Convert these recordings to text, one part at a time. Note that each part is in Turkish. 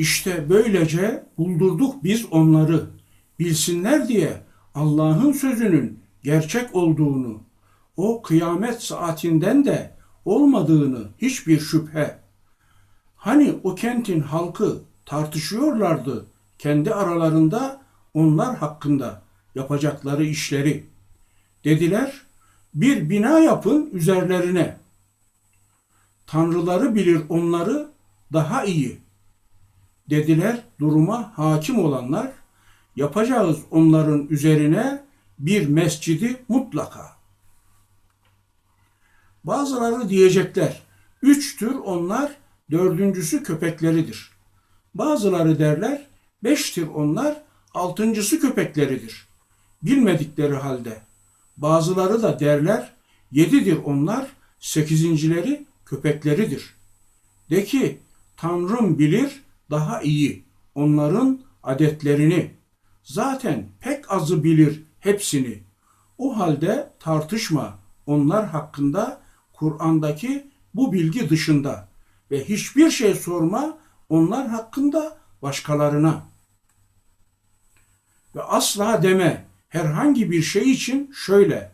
İşte böylece buldurduk biz onları. Bilsinler diye Allah'ın sözünün gerçek olduğunu, o kıyamet saatinden de olmadığını hiçbir şüphe. Hani o kentin halkı tartışıyorlardı kendi aralarında onlar hakkında yapacakları işleri. Dediler, bir bina yapın üzerlerine. Tanrıları bilir onları daha iyi. Dediler duruma hakim olanlar, yapacağız onların üzerine bir mescidi mutlaka. Bazıları diyecekler, üçtür onlar, dördüncüsü köpekleridir. Bazıları derler, beştir onlar, altıncısı köpekleridir. Bilmedikleri halde. Bazıları da derler, yedidir onlar, sekizincileri köpekleridir. De ki, Tanrım bilir daha iyi onların adetlerini. Zaten pek azı bilir hepsini. O halde tartışma onlar hakkında Kur'an'daki bu bilgi dışında ve hiçbir şey sorma onlar hakkında başkalarına. Ve asla deme herhangi bir şey için şöyle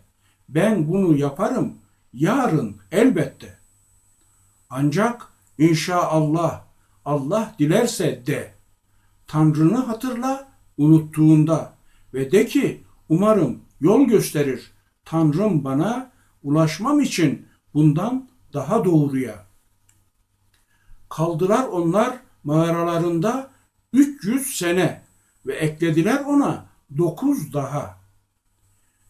ben bunu yaparım yarın elbette. Ancak inşallah Allah dilerse de Tanrını hatırla unuttuğunda ve de ki umarım yol gösterir Tanrım bana ulaşmam için bundan daha doğruya. Kaldılar onlar mağaralarında 300 sene ve eklediler ona 9 daha.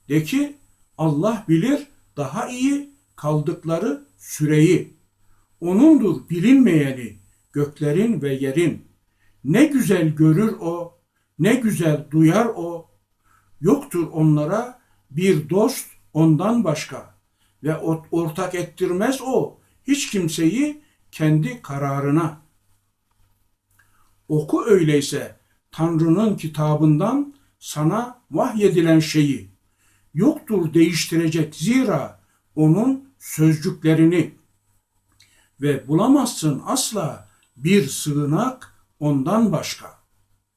De ki Allah bilir daha iyi kaldıkları süreyi. O'nundur bilinmeyeni göklerin ve yerin. Ne güzel görür o, ne güzel duyar o. Yoktur onlara bir dost ondan başka ve ortak ettirmez o hiç kimseyi kendi kararına. Oku öyleyse Tanrı'nın kitabından sana vahyedilen şeyi. Yoktur değiştirecek zira onun sözcüklerini ve bulamazsın asla bir sığınak ondan başka.